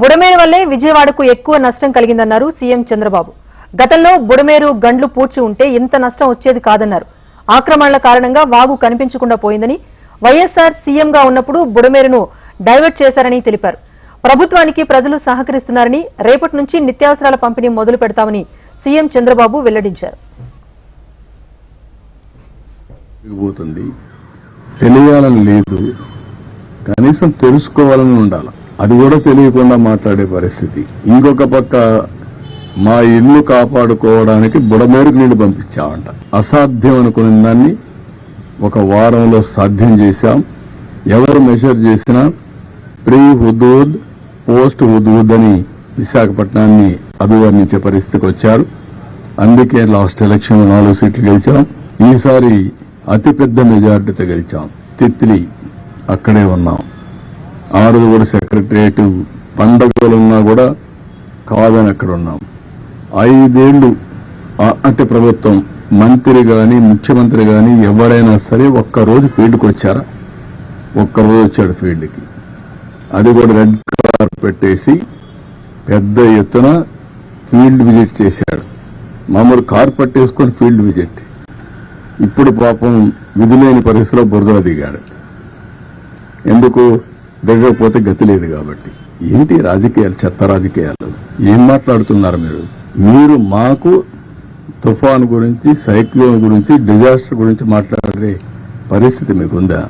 బుడమేరు వల్లే విజయవాడకు ఎక్కువ నష్టం కలిగిందన్నారు సీఎం చంద్రబాబు. గతంలో బుడమేరు గండ్లు పూడ్చి ఉంటే ఇంత నష్టం వచ్చేది కాదన్నారు. ఆక్రమణల కారణంగా వాగు కనిపించకుండా పోయిందని వైఎస్ఆర్ సీఎంగా ఉన్నప్పుడు బుడమేరును డైవర్ట్ చేశారని తెలిపారు. ప్రభుత్వానికి ప్రజలు సహకరిస్తున్నారని రేపటి నుంచి నిత్యావసరాల పంపిణీ మొదలు పెడతామని సీఎం చంద్రబాబు వెల్లడించారు. తెలియాలని లేదు. కనీసం తెలుసుకోవాలని ఉండాలి. అది కూడా తెలియకుండా మాట్లాడే పరిస్థితి. ఇంకొక పక్క మా ఇల్లు కాపాడుకోవడానికి బుడమేరుకు నీళ్ళు పంపించామంట. అసాధ్యం అనుకున్న దాన్ని ఒక వారంలో సాధ్యం చేశాం. ఎవరు మెషర్ చేసినా ప్రీ హుదూద్ పోస్ట్ హుదూద్ అని విశాఖపట్నాన్ని అభివర్ణించే పరిస్థితికి వచ్చారు. అందుకే లాస్ట్ ఎలక్షన్ నాలుగు సీట్లు గెలిచాం. ఈసారి అతిపెద్ద మెజార్టీతో గెలిచాం. తిత్లీ అక్కడే ఉన్నాం. ఆ రోజు కూడా సెక్రటరియట్ పండగలున్నా కూడా కాదని అక్కడ ఉన్నాం. ఐదేళ్ళు అట్టి అటు ప్రభుత్వం మంత్రి గాని ముఖ్యమంత్రి గాని ఎవరైనా సరే ఒక్కరోజు ఫీల్డ్కి వచ్చారా? ఒక్కరోజు వచ్చాడు ఫీల్డ్కి. అది కూడా రెడ్ కార్ పెట్టేసి పెద్ద ఎత్తున ఫీల్డ్ విజిట్ చేశాడు. మామూలు కార్ పట్టేసుకొని ఫీల్డ్ విజిట్. ఇప్పుడు పాపం విధులేని పరిస్థితిలో బురదలో దిగాడు. ఎందుకు? దగ్గకపోతే గతి లేదు కాబట్టి. ఏంటి రాజకీయాలు చెత్త రాజకీయాలు? ఏం మాట్లాడుతున్నారు మీరు? మీరు మాకు తుఫాన్ గురించి సైక్లోన్ గురించి డిజాస్టర్ గురించి మాట్లాడే పరిస్థితి మీకుందా?